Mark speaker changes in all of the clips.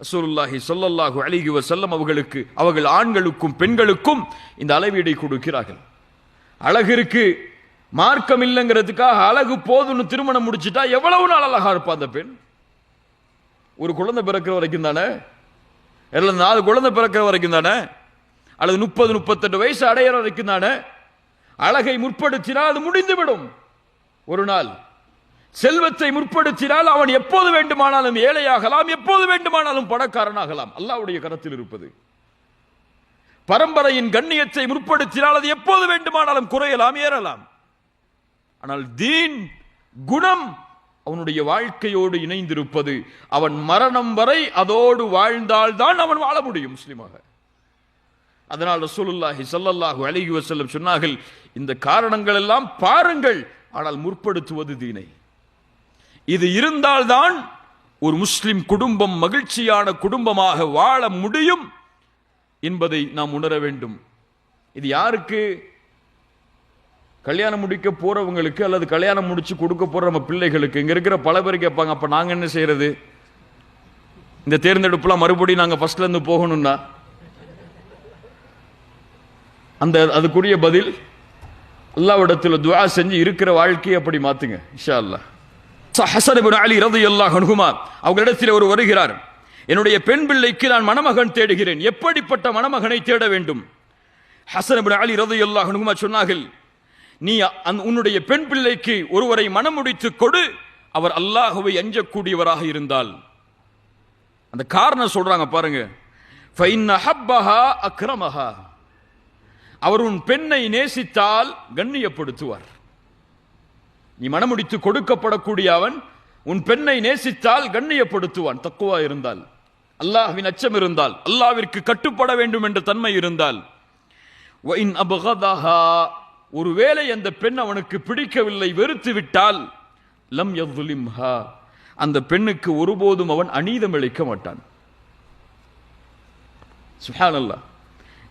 Speaker 1: ரசூலுல்லாஹி சொல்லல்லாஹு அலைஹி வசல்லம் அவர்களுக்கு அவர்கள் ஆண்களுக்கும் பெண்களுக்கும் இந்த அளவீடை கொடுக்கிறார்கள். அழகிற்கு மார்க்கம் இல்லைங்கிறதுக்காக அழகு போதும்னு திருமணம் முடிச்சிட்டா எவ்வளவு நாள் அழகா இருப்பா அந்த பெண்? ஒரு குழந்தை பிறக்கிற வரைக்கும் தானே? இல்லை நாலு குழந்தை பிறக்கிற வரைக்கும் தானே? அல்லது முப்பது முப்பத்தெட்டு வயசு அடையிற வரைக்கும் தானே? அழகை முற்படுத்தினால் அது முடிந்துவிடும். ஒரு நாள் செல்வத்தை முற்படுத்தினால் அவன் எப்போது வேண்டுமானாலும் ஏழையாகலாம் எப்போது வேண்டுமானாலும் பணக்காரனாகலாம். அல்லாவுடைய கரத்தில் இருப்பது. பரம்பரையின் கண்ணியத்தை முற்படுத்தினால் அது எப்போது வேண்டுமானாலும் குறையலாம் ஏறலாம். ஆனால் தீன் குணம் அவனுடைய வாழ்க்கையோடு இணைந்திருப்பது அவன் மரணம் வரை அதோடு வாழ்ந்தால்தான் அவன் வாழ முடியும் முஸ்லிமாக. அதனால் ரசூலுல்லாஹி சல்லல்லாஹு அலிஹி வசல்லம் சொன்னார்கள் இந்த காரணங்கள் எல்லாம் பாருங்கள் ஆனால் முற்படுத்துவது தீனை. இது இருந்தால்தான் ஒரு முஸ்லிம் குடும்பம் மகிழ்ச்சியான குடும்பமாக வாழ முடியும் என்பதை நாம் உணர வேண்டும். இது யாருக்கு? கல்யாணம் முடிக்க போறவங்களுக்கு அல்லது கல்யாணம் முடிச்சு கொடுக்க போற நம்ம பிள்ளைகளுக்கு. இங்க இருக்கிற பல பேர் கேட்பாங்க அப்ப நாங்க என்ன செய்யறது? இந்த தேர்ந்தெடுப்புலாம் மறுபடியும் நாங்க ஃபர்ஸ்ட்ல இருந்து போகணும்னா? அந்த அதுக்குரிய பதில் அல்லாவிடத்தில் துவா செஞ்சு இருக்கிற வாழ்க்கையை அப்படி மாத்துங்க இஷா அல்லாஹ். ச- அலி இப்னு அலி ரலியல்லாஹு அவங்களிடத்தில் ஒரு வருகிறார். என்னுடைய பெண் பிள்ளைக்கு நான் மணமகன் தேடுகிறேன். எப்படிப்பட்ட மணமகனை தேட வேண்டும்? ஹஸன் அலி ரலியல்லாஹு அன்ஹுமா சொன்னார்கள் நீ உன்னுடைய பெண் பிள்ளைக்கு ஒருவரை மணமுடித்து கொடு. அவர் அல்லாஹுவை அஞ்சக்கூடியவராக இருந்தால். அந்த காரணம் சொல்றாங்க பாருங்க. அக்ரமஹா. அவர் உன் பெண்ணை நேசித்தால் கண்ணியப்படுத்துவார். நீ மனமுடித்து கொடுக்கப்படக்கூடிய அவன் உன் பெண்ணை நேசித்தால் கண்ணியப்படுத்துவான். தக்குவா இருந்தால். அல்லாஹ்வின் அச்சம் இருந்தால். அல்லாவிற்கு கட்டுப்பட வேண்டும் என்ற தன்மை இருந்தால். ஒருவேளை அந்த பெண் அவனுக்கு பிடிக்கவில்லை வெறுத்து விட்டால் லம் எவ்லிம்ஹா அந்த பெண்ணுக்கு ஒருபோதும் அவன் அநீதம் இழைக்க மாட்டான். சுஹான்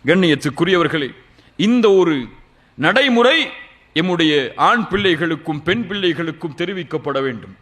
Speaker 1: கண்ணியத்துக்குரியவர்களே இந்த ஒரு நடைமுறை எம்முடைய ஆண் பிள்ளைகளுக்கும் பெண் பிள்ளைகளுக்கும் தெரிவிக்கப்பட வேண்டும்.